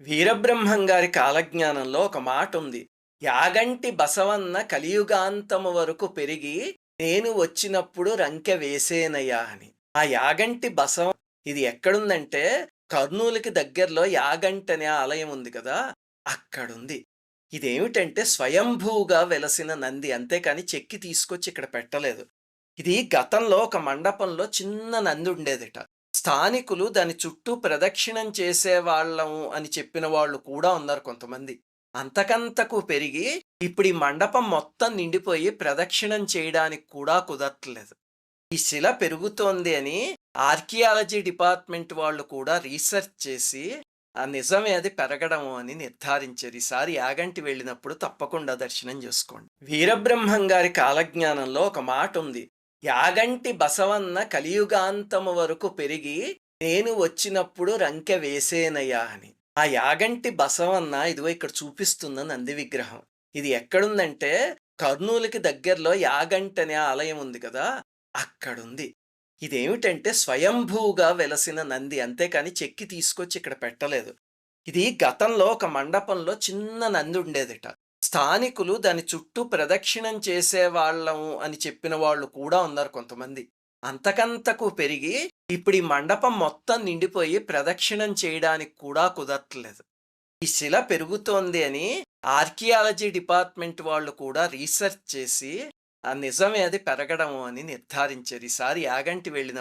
వీరబ్రహ్మం గారి కాలజ్ఞానంలో ఒక మాట ఉంది యాగంటి బసవన్న కలియుగాంతము వరకు పెరిగి నేను వచ్చినప్పుడు రంకె వేసేనయ్యా అని. ఆ యాగంటి బసవ ఇది ఎక్కడుందంటే కర్నూలుకి దగ్గరలో యాగంటి అనే ఆలయం ఉంది కదా అక్కడుంది. ఇదేమిటంటే స్వయంభూగా వెలసిన నంది అంతేకాని చెక్కి తీసుకొచ్చి ఇక్కడ పెట్టలేదు. ఇది గతంలో ఒక మండపంలో చిన్న నంది ఉండేదిట. స్థానికులు దాని చుట్టూ ప్రదక్షిణం చేసేవాళ్ళం అని చెప్పిన వాళ్ళు కూడా ఉన్నారు కొంతమంది. అంతకంతకు పెరిగి ఇప్పుడు ఈ మండపం మొత్తం నిండిపోయి ప్రదక్షిణం చేయడానికి కూడా కుదరట్లేదు. ఈ శిల పెరుగుతోంది అని ఆర్కియాలజీ డిపార్ట్మెంట్ వాళ్ళు కూడా రీసెర్చ్ చేసి ఆ నిజమే అది పెరగడము అని నిర్ధారించారు. ఈసారి యాగంటి వెళ్ళినప్పుడు తప్పకుండా దర్శనం చేసుకోండి. వీరబ్రహ్మం గారి కాలజ్ఞానంలో ఒక మాట ఉంది. యాగంటి బసవన్న కలియుగాంతము వరకు పెరిగి నేను వచ్చినప్పుడు రంకె వేసేనయ్యా అని. ఆ యాగంటి బసవన్న ఇదిగో ఇక్కడ చూపిస్తున్న నంది విగ్రహం. ఇది ఎక్కడుందంటే కర్నూలుకి దగ్గరలో యాగంటి అనే ఆలయం ఉంది కదా అక్కడుంది. ఇదేమిటంటే స్వయంభూగా వెలసిన నంది అంతేకాని చెక్కి తీసుకొచ్చి ఇక్కడ పెట్టలేదు. ఇది గతంలో ఒక మండపంలో చిన్న నంది ఉండేదిట. స్థానికులు దాని చుట్టూ ప్రదక్షిణం చేసేవాళ్ళం అని చెప్పిన వాళ్ళు కూడా ఉన్నారు కొంతమంది. అంతకంతకు పెరిగి ఇప్పుడు ఈ మండపం మొత్తం నిండిపోయి ప్రదక్షిణం చేయడానికి కూడా కుదరట్లేదు. ఈ శిల పెరుగుతోంది అని ఆర్కియాలజీ డిపార్ట్మెంట్ వాళ్ళు కూడా రీసెర్చ్ చేసి ఆ నిజమే అది పెరగడం అని నిర్ధారించారు. ఈసారి యాగంటి వెళ్ళిన